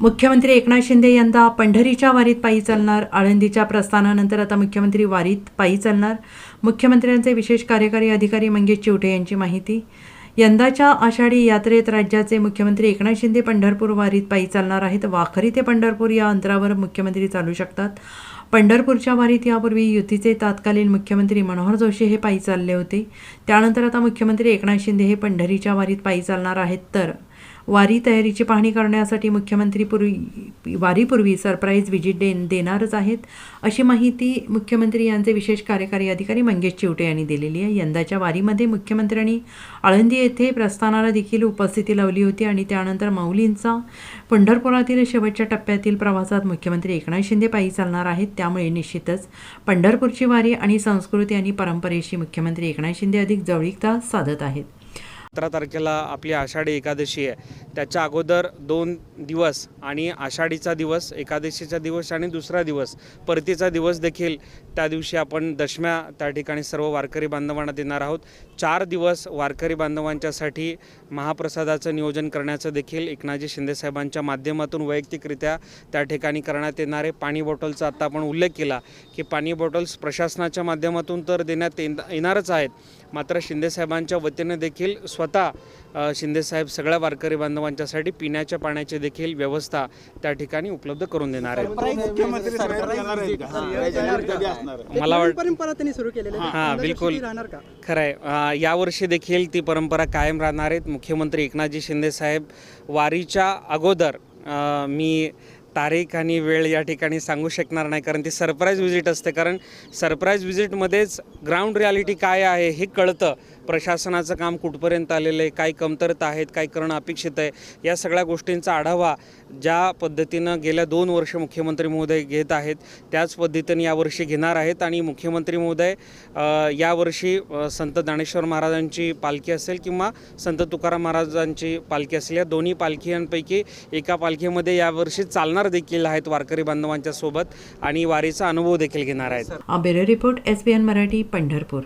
मुख्यमंत्री एकनाथ शिंदे यंदा पंढरीच्या वारीत पायी चालणार. आळंदीच्या प्रस्थानानंतर आता मुख्यमंत्री वारीत पायी चालणार. मुख्यमंत्र्यांचे विशेष कार्यकारी अधिकारी मंगेश चिवटे यांची माहिती. यंदाच्या आषाढी यात्रेत राज्याचे मुख्यमंत्री एकनाथ शिंदे पंढरपूर वारीत पायी चालणार आहेत. वाखरी ते पंढरपूर या अंतरावर मुख्यमंत्री चालू शकतात. पंढरपूरच्या वारीत यापूर्वी युतीचे तत्कालीन मुख्यमंत्री मनोहर जोशी हे पायी चालले होते. त्यानंतर आता मुख्यमंत्री एकनाथ शिंदे हे पंढरीच्या वारीत पायी चालणार आहेत. तर वारी तयारीची पाहणी करण्यासाठी मुख्यमंत्री पूर्वी वारीपूर्वी सरप्राईज व्हिजिट दे देणारच आहेत. अशी माहिती मुख्यमंत्री यांचे विशेष कार्यकारी अधिकारी मंगेश चिवटे यांनी दिलेली आहे. यंदाच्या वारीमध्ये मुख्यमंत्र्यांनी आळंदी येथे प्रस्थानाला देखील उपस्थिती लावली होती आणि त्यानंतर माऊलींचा पंढरपुरातील शेवटच्या टप्प्यातील प्रवासात मुख्यमंत्री एकनाथ शिंदे पायी चालणार आहेत. त्यामुळे निश्चितच पंढरपूरची वारी आणि संस्कृती आणि परंपरेशी मुख्यमंत्री एकनाथ शिंदे अधिक जवळीकता साधत आहेत. सतरा तारखेला आपली आषाढी एकादशी आहे. त्याच्या अगोदर दोन दिवस आणि आषाढीचा दिवस एकादशीचा दिवस आणि दुसरा दिवस परतीचा दिवस देखील त्या दिवशी आपण दशम्या त्या ठिकाणी सर्व वारकरी बांधवांना देणार आहोत. चार दिवस वारकरी बांधवांच्यासाठी महाप्रसादाचं नियोजन करण्याचं देखील एकनाथजी शिंदेसाहेबांच्या माध्यमातून वैयक्तिकरित्या त्या ठिकाणी करण्यात येणारे पाणी बॉटलचा आत्ता आपण उल्लेख केला की पाणी बॉटल्स प्रशासनाच्या माध्यमातून तर देण्यात येणारच आहेत. मात्र शिंदेसाहेबांच्या वतीने देखील स्व स्वतः शिंदेसाहेब सगळ्या वारकरी बांधवांच्यासाठी पिण्याच्या पाण्याची देखील व्यवस्था त्या ठिकाणी उपलब्ध करून देणार आहे? मला वाट परंपरा त्यांनी सुरू केलेली आहे. हां बिलकुल. खरं आहे यावर्षी देखील ती परंपरा कायम राहणार आहेत. मुख्यमंत्री एकनाथजी शिंदेसाहेब वारीच्या अगोदर मी तारीख आणि वेळ या ठिकाणी सांगू शकणार नाही कारण ती सरप्राईज व्हिजिट असते. कारण सरप्राईज व्हिजिटमध्येच ग्राउंड रियालिटी काय आहे हे कळतं. प्रशासनाचं काम कुठपर्यंत आलेलं आहे काय कमतरता आहेत काय करणं अपेक्षित आहे या सगळ्या गोष्टींचा आढावा ज्या पद्धतीनं गेल्या दोन वर्ष मुख्यमंत्री महोदय घेत आहेत त्याच पद्धतीने यावर्षी घेणार आहेत. आणि मुख्यमंत्री महोदय यावर्षी संत ज्ञानेश्वर महाराजांची पालखी असेल किंवा संत तुकाराम महाराजांची पालखी असेल या दोन्ही पालखींपैकी एका पालखीमध्ये यावर्षी चालणार देखील आहेत वारकरी बांधवांच्या सोबत आणि वारीचा अनुभव देखील घेणार आहेत. Bureau report S B N Marathi Pandharpur.